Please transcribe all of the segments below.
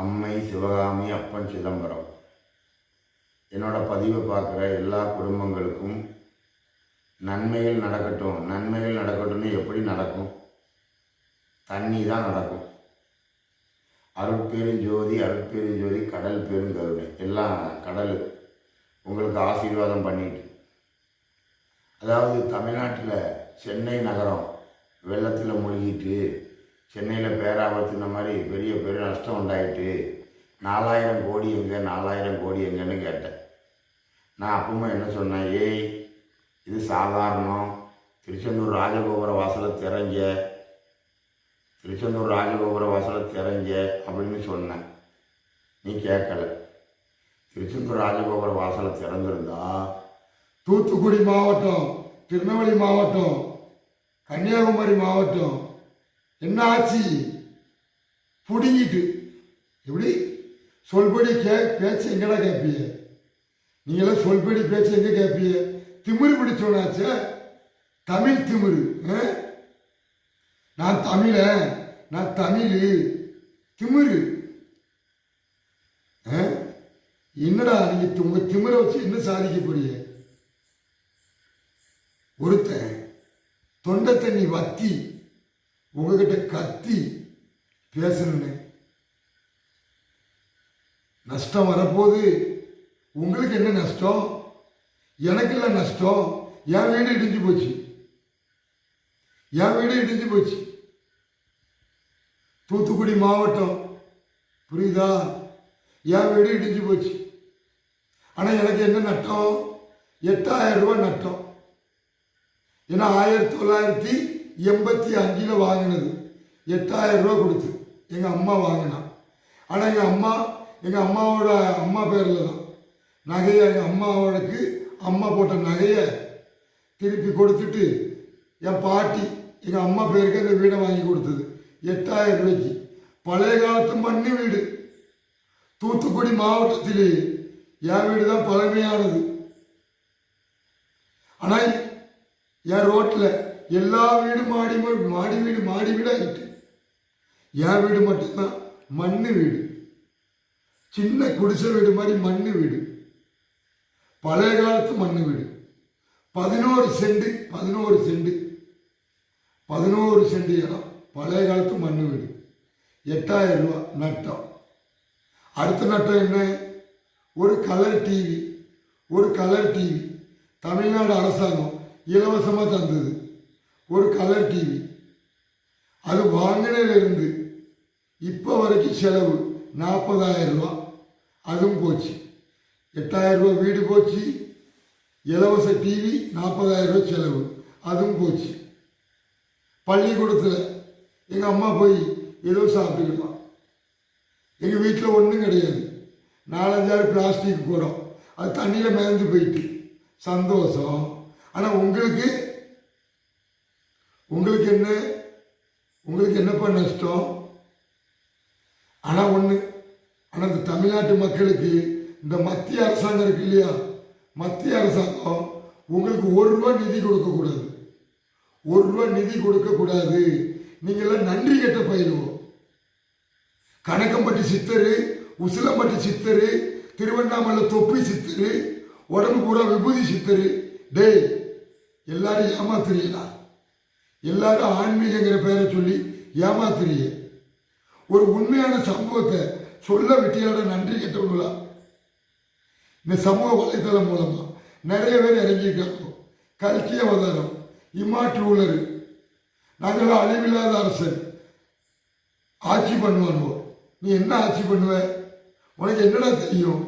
அம்மை சிவகாமி அப்பன் சிதம்பரம். என்னோடய பதிவை பார்க்குற எல்லா குடும்பங்களுக்கும் நன்மைகள் நடக்கட்டும் நன்மைகள் நடக்கட்டும்னு எப்படி நடக்கும்? தண்ணி தான் நடக்கும் அருட்பெருஞ்சோதி அருட்பெருஞ்சோதி கடல் பெருங்கருணை எல்லாம் கடல். உங்களுக்கு ஆசீர்வாதம் பண்ணிட்டு. அதாவது தமிழ்நாட்டில் சென்னை நகரம் வெள்ளத்தில் மூழ்கிட்டு சென்னையில் பேராபத்து இந்த மாதிரி பெரிய பெரிய நஷ்டம் உண்டாயிட்டு நாலாயிரம் கோடி எங்கே நாலாயிரம் கோடி எங்கன்னு கேட்டேன். நான் அப்பவும் என்ன சொன்னேன் ஏய் இது சாதாரணம். திருச்செந்தூர் ராஜகோபுர வாசலை திறஞ்ச திருச்செந்தூர் ராஜகோபுர வாசலை திறஞ்ச அப்படின்னு சொன்னேன். நீ கேட்கல. திருச்செந்தூர் ராஜகோபுர வாசலை திறந்திருந்தா தூத்துக்குடி மாவட்டம் திருநெல்வேலி மாவட்டம் கன்னியாகுமரி மாவட்டம் என்னாச்சு? புடுங்கிட்டு. எப்படி? சொல்படி கே பேச்சு எங்கடா கேட்பிய நீங்களாம் சொல்படி பேச்சு எங்கே கேட்பிய திமிரு பிடிச்சோனாச்சே தமிழ் திமிரு ஆ? நான் தமிழன் நான் தமிழ். திமிரு. ஆ? என்னடா நீங்க உங்க திமிரை வச்சு என்ன சாதிக்க போறீங்க? ஒருத்தன் தொண்டை தண்ணி வத்தி உங்ககிட்ட கத்தி பேசணுன்னு நஷ்டம் வரப்போகுது. உங்களுக்கு என்ன நஷ்டம்? எனக்கு இல்லை நஷ்டம். என் வீடு இடிஞ்சு போச்சு. என் வீடு இடிஞ்சு போச்சு. தூத்துக்குடி மாவட்டம். புரியுதா? என் வீடு இடிஞ்சு போச்சு. ஆனால் எனக்கு என்ன நட்டம் எட்டாயிரம் ரூபாய் நட்டம் ஏன்னா ஆயிரத்தி தொள்ளாயிரத்தி எண்பத்தி அஞ்சில் வாங்கினது. எட்டாயிரம் ரூபா கொடுத்து. எங்கள் அம்மா வாங்கினான் ஆனால் எங்கள் அம்மா எங்கள் அம்மாவோட அம்மா பேரில் தான். நகையை எங்கள் அம்மாவோடக்கு அம்மா போட்ட நகையை திருப்பி கொடுத்துட்டு என் பாட்டி எங்கள் அம்மா பேருக்கு அந்த வீடை வாங்கி கொடுத்தது. எட்டாயிரம் ரூபாய்க்கு பழைய காலத்து மண்ணு வீடு. தூத்துக்குடி மாவட்டத்தில் என் வீடு தான் பழமையானது. ஆனால் என் ரோட்டில் எல்லா வீடும் மாடி வீடு மாடி வீடு மாடி வீடாகிட்டு என் வீடு மட்டும்தான் மண்ணு வீடு. சின்ன குடிசை வீடு மாதிரி மண்ணு வீடு. பழைய காலத்து மண்ணு வீடு. பதினோரு செண்டு பதினோரு செண்டு. பதினோரு செண்டு இடம் பழைய காலத்து மண்ணு வீடு. எட்டாயிரம் ரூபா நட்டம். அடுத்த நட்டம் என்ன? ஒரு கலர் டிவி ஒரு கலர் டிவி தமிழ்நாடு அரசாங்கம் இலவசமாக தந்தது. ஒரு கலர் டிவி அது வாங்கினதிலிருந்து இப்போ வரைக்கும் செலவு நாற்பதாயிரம் ரூபா. அதுவும் போச்சு. எட்டாயிரம் ரூபா வீடு போச்சு. இலவச டிவி நாற்பதாயிரம் ரூபா செலவு. அதுவும் போச்சு. பள்ளிக்கூடத்தில் எங்கள் அம்மா போய் ஏதோ சாப்பிட்டுக்கலாம் எங்கள் வீட்டில் ஒன்றும் கிடையாது. நாலஞ்சாறு பிளாஸ்டிக் குடம் அது தண்ணியில் மிதந்து போயிட்டு. சந்தோஷம். ஆனால் உங்களுக்கு உங்களுக்கு என்ன? உங்களுக்கு என்னப்பா நஷ்டம் ஆனால் ஒன்று ஆனால் இந்த தமிழ்நாட்டு மக்களுக்கு இந்த மத்திய அரசாங்கம் இருக்கு இல்லையா? மத்திய அரசாங்கம் உங்களுக்கு ஒரு ரூபா நிதி கொடுக்கக்கூடாது ஒரு ரூபா நிதி கொடுக்கக்கூடாது நீங்கள்லாம் நன்றி கெட்ட பயிலுவோம். கணக்கம்பட்டி சித்தரு உசிலம்பட்டி சித்தரு திருவண்ணாமலை தொப்பி சித்தரு உடம்பு பூரா விபூதி சித்தரு. டேய் எல்லாரும் ஏமாத்துறீங்களா? எல்லாரும் ஆன்மீகங்கிற பேரை சொல்லி ஏமாத்துறீங்க. ஒரு உண்மையான சம்பவத்தை சொல்ல விட்டியோட நன்றி கெட்டவங்களா? இந்த சமூக வலைதளம் மூலமா நிறைய பேர் இறங்கியிருக்காங்க. கல்கி அவதாரம் இம்மாற்று உலரு நாங்கள் அழிவில்லாத அரசன் ஆட்சி பண்ணுவானுவோம் நீ என்ன ஆட்சி பண்ணுவ? உனக்கு என்னடா தெரியும்?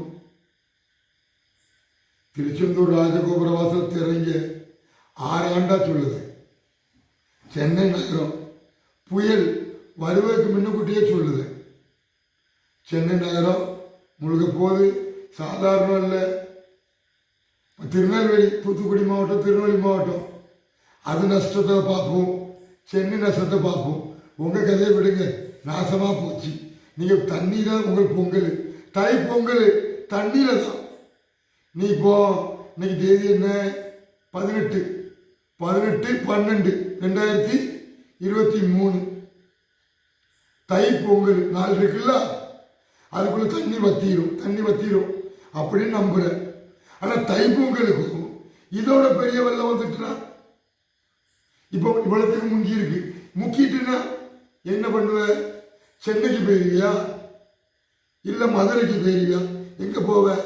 திருச்செந்தூர் ராஜகோபுர வாசல் திறங்க ஆறு ஆண்டா சொல்லுது. சென்னை நகரம். புயல் வருவதற்கு முன்னுக்கூட்டியே சொல்லுது. சென்னை நகரம் முழுக்க போது சாதாரணம் இல்லை திருநெல்வேலி தூத்துக்குடி மாவட்டம் திருநெல்வேலி மாவட்டம். அது நஷ்டத்தை பார்ப்போம். சென்னை நஷ்டத்தை பார்ப்போம். உங்கள் கதையை விடுங்க. நாசமாக போச்சு. நீங்கள் தண்ணி தான் உங்கள் பொங்கல். தை பொங்கல் தண்ணியில் தான். நீ இப்போ இன்னைக்கு தேதி என்ன? பதினெட்டு. பதினெட்டு பன்னெண்டு. ரெண்டாயிரத்தி இருபத்தி மூணு. தை பொங்கல் நாள் இருக்குல்ல? அதுக்குள்ள தண்ணி வத்திரும் தண்ணி வத்திரும் அப்படின்னு நம்புறேன். தை பொங்கலுக்கும் இதோட பெரிய வெள்ளம் வந்துட்டுனா? இப்போ இவ்வளோத்துக்கு முங்கி இருக்கு. முக்கிட்டுனா என்ன பண்ணுவ? சென்னைக்கு போயிருவியா? இல்லை மதுரைக்கு போயிருவியா? எங்கே போவ?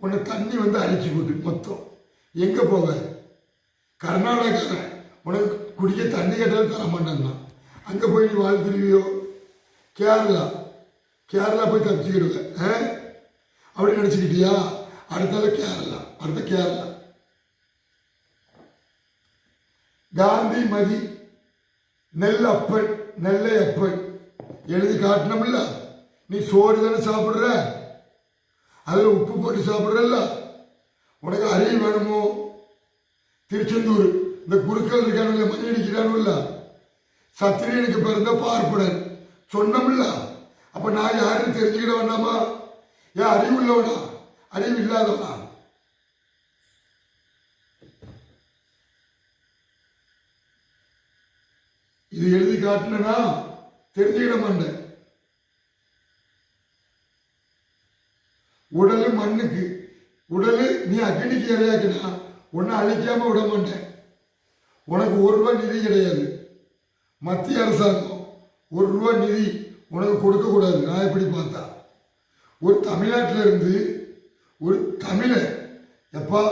உன்னை தண்ணி வந்து அழிச்சு போட்டு மொத்தம். எங்கே போவ? கர்நாடகா உனக்கு குடிக்க தண்ணி கேட்டாலும் தர மாட்டாங்கண்ணா அங்கே போய் நீ வாழ்த்துருவியோ கேரளா. கேரளா போய் தப்பிச்சுக்கிடுவ ஆ? அப்படி நினச்சிக்கிட்டியா? அடுத்தால கேரளா அடுத்த கேரளா. காந்தி மதி நெல் அப்பன் நெல்லை அப்பன் எழுதி காட்டணும்ல? நீ சோறு தானே சாப்பிட்ற? அதில் உப்பு போட்டு சாப்பிட்றல்ல? உனக்கு அறிவு வேணுமோ? திருச்செந்தூர். இந்த குருக்கள் இருக்கானுல்ல மணி அடிக்கிறானுல்ல சத்திரியனுக்கு பிறந்த பார்ப்பனன் சொன்னமில்ல. அப்ப நான் யாருன்னு தெரிஞ்சுக்கிட வேண்டாமா ஏன் அறிவு உள்ளவனா அறிவு இல்லாதவனா இது எழுதி காட்டினா தெரிஞ்சுக்கிட மாட்டேன் உடலு மண்ணுக்கு. உடலு நீ அக்னிக்கு இறையாக்கினா உன்னை அழிக்காம விட மாட்டேன். உனக்கு ஒரு ரூபா நிதி கிடையாது. மத்திய அரசாங்கம் ஒரு ரூபா நிதி உனக்கு கொடுக்கக்கூடாது நான் எப்படி பார்த்தா? ஒரு தமிழ்நாட்டில் இருந்து ஒரு தமிழை எப்பா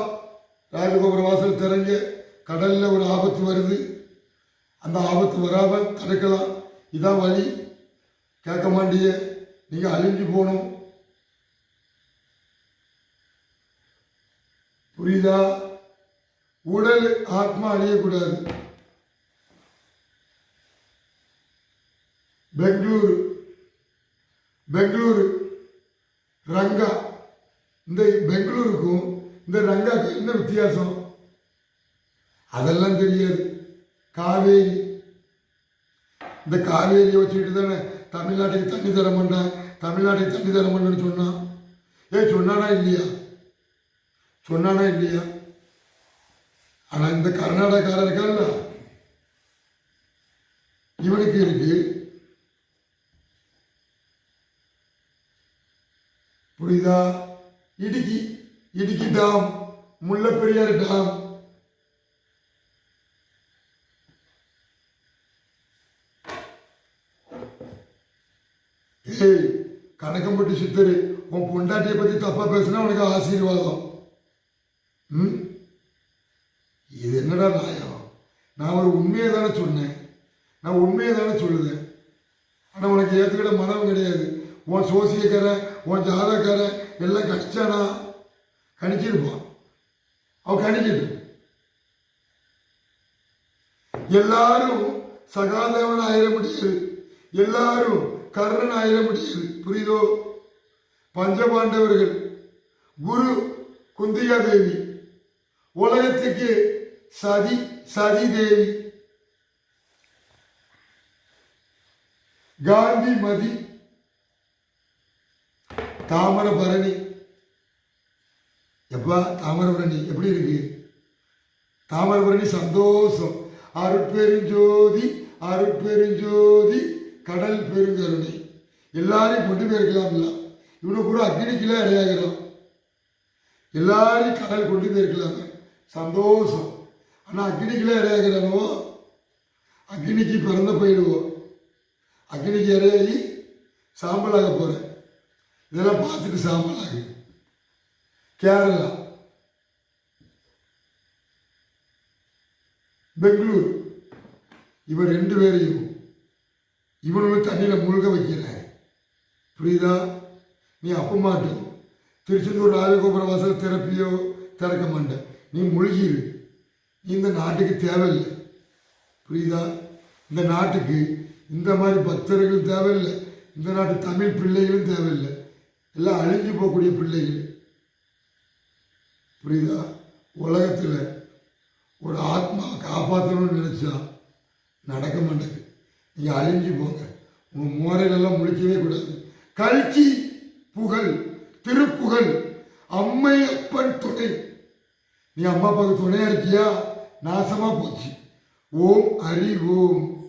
ராஜகோபுர வாசல் திறங்க கடலில் ஒரு ஆபத்து வருது. அந்த ஆபத்து வராம தடுக்கலாம். இதான் வழி. கேட்க மாட்டிய. நீங்கள் அழிஞ்சு போகணும். புரியுதா? உடல் ஆத்மா அழியக்கூடாது. பெங்களூரு பெங்களூரு ரங்கா. இந்த பெங்களூருக்கும் இந்த ரங்காக்கும் என்ன வித்தியாசம்? அதெல்லாம் தெரியாது. காவேரி. இந்த காவேரியை வச்சுக்கிட்டு தானே தமிழ்நாட்டுக்கு தண்ணி தர மாட்டேன் தமிழ்நாட்டுக்கு தண்ணி தர மாட்டேன்னு சொன்னான். ஏ சொன்னானா இல்லையா? சொன்னானா இல்லையா? ஆனா இந்த கர்நாடகாரன் இருக்கான்ல இவனுக்கு இருக்கு. புரியுதா? இடுக்கி இடுக்கி டாம். முல்லைப்பெரியார் டாம். ஏய் கணக்கம்பட்டி சித்தரு உன் பொண்டாட்டியை பத்தி தப்பா பேசினா உனக்கு ஆசீர்வாதம். ம்? இது என்னடா நியாயம்? நான் ஒரு உண்மையை தானே சொன்னேன். நான் உண்மையை தானே சொல்லுதேன். ஆனால் உனக்கு ஏற்றுக்கிட மனம் கிடையாது. உன் சோசியக்காரன் உன் ஜாதக்காரன் எல்லாம் கஷ்டனா கணிச்சிருப்பான் அவன் கணிச்சிட்டு எல்லாரும் சகாதேவன் ஆயிட முடியாது. எல்லாரும் கர்ணன் ஆயிட முடியாது. புரியுதோ? பஞ்சபாண்டவர்கள் குரு குந்தியா தேவி உலகத்துக்கு சதி சதி தேவி காந்தி மதி தாமிரபரணி. எப்பா தாமிரபரணி எப்படி இருக்கு? தாமிரபரணி சந்தோஷம். அருட்பெருஞ்சோதி அருட்பெருஞ்சோதி கடல் பெருங்கருணை. எல்லாரையும் கொண்டு போயிருக்கலாம்ல. இவனை கூட அக்னிக்கெல்லாம் இடையாகிறோம் எல்லாரையும் கடல் கொண்டு போயிருக்கலாமே. சந்தோஷம். ஆனால் அக்னிக்கெல்லாம் இரையாகிறானோ அக்னிக்கு பிறந்த போயிடுவோம் அக்னிக்கு இரையாகி சாம்பலாக போகிறேன் இதெல்லாம் பார்த்துட்டு சாம்பலாகு. கேரளா. பெங்களூர். இவர் ரெண்டு பேரையும் இவனும் தண்ணியில் முழுக வைக்கிறார். புரியுதா? நீ அப்ப மாட்டோம் திருச்செந்தூர் ராஜகோபுர வாசல் திறப்பியோ திறக்க மாட்டேன். நீ முழுகிடு இந்த நாட்டுக்கு தேவையில்லை. புரியுதா? இந்த நாட்டுக்கு இந்த மாதிரி பக்தர்கள் தேவையில்லை. இந்த நாட்டு தமிழ் பிள்ளைகளும் தேவையில்லை. எல்லாம் அழிஞ்சு போகக்கூடிய பிள்ளைகள். புரியுதா? உலகத்தில் ஒரு ஆத்மா காப்பாற்றணும்னு நினச்சா நடக்க மாட்டேங்குது. நீங்கள் அழிஞ்சு போங்க. உங்கள் மோரையிலெல்லாம் முழிக்கவே கூடாது. கல்கி புகழ் திருப்புகழ் அம்மை அப்பன் துணை. நீ அம்மா அப்பாவுக்கு துணையாக இருக்கியா? நாசமாக போச்சு. ஓம் ஹரி ஓம்.